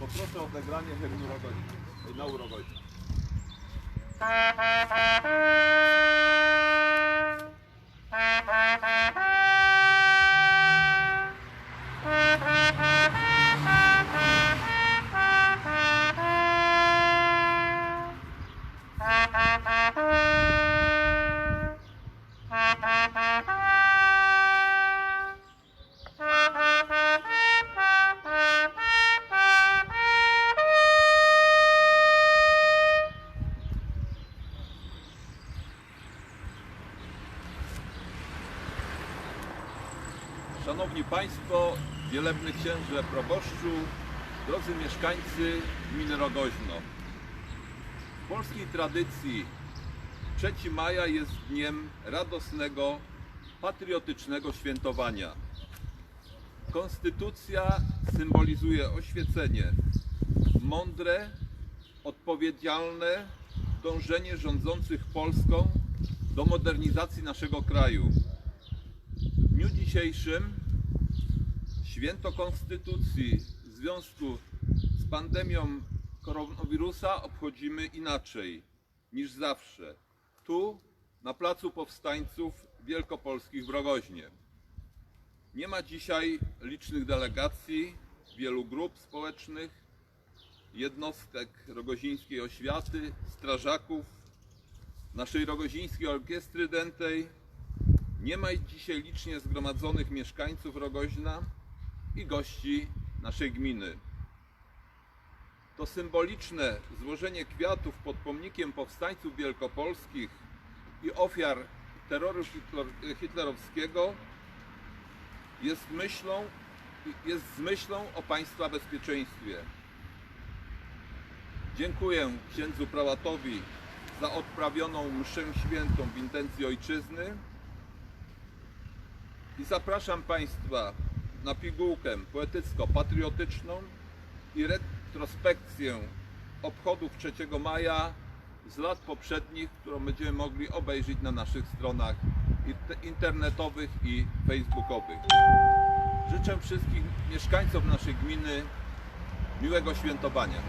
Poproszę o odegranie hymnu. Na Urogojca. Szanowni Państwo, wielebny księże proboszczu, drodzy mieszkańcy gminy Rogoźno. W polskiej tradycji 3 maja jest dniem radosnego, patriotycznego świętowania. Konstytucja symbolizuje oświecenie, mądre, odpowiedzialne dążenie rządzących Polską do modernizacji naszego kraju. Dniu dzisiejszym święto Konstytucji w związku z pandemią koronawirusa obchodzimy inaczej niż zawsze. Tu, na Placu Powstańców Wielkopolskich w Rogoźnie. Nie ma dzisiaj licznych delegacji, wielu grup społecznych, jednostek rogozińskiej oświaty, strażaków, naszej rogozińskiej orkiestry dętej, nie ma dzisiaj licznie zgromadzonych mieszkańców Rogoźna i gości naszej gminy. To symboliczne złożenie kwiatów pod pomnikiem powstańców wielkopolskich i ofiar terroru hitler- hitlerowskiego jest myślą, jest z myślą o państwa bezpieczeństwie. Dziękuję księdzu prałatowi za odprawioną mszę świętą w intencji ojczyzny i zapraszam Państwa na pigułkę poetycko-patriotyczną i retrospekcję obchodów 3 maja z lat poprzednich, którą będziemy mogli obejrzeć na naszych stronach int- internetowych i facebookowych. Życzę wszystkim mieszkańcom naszej gminy miłego świętowania.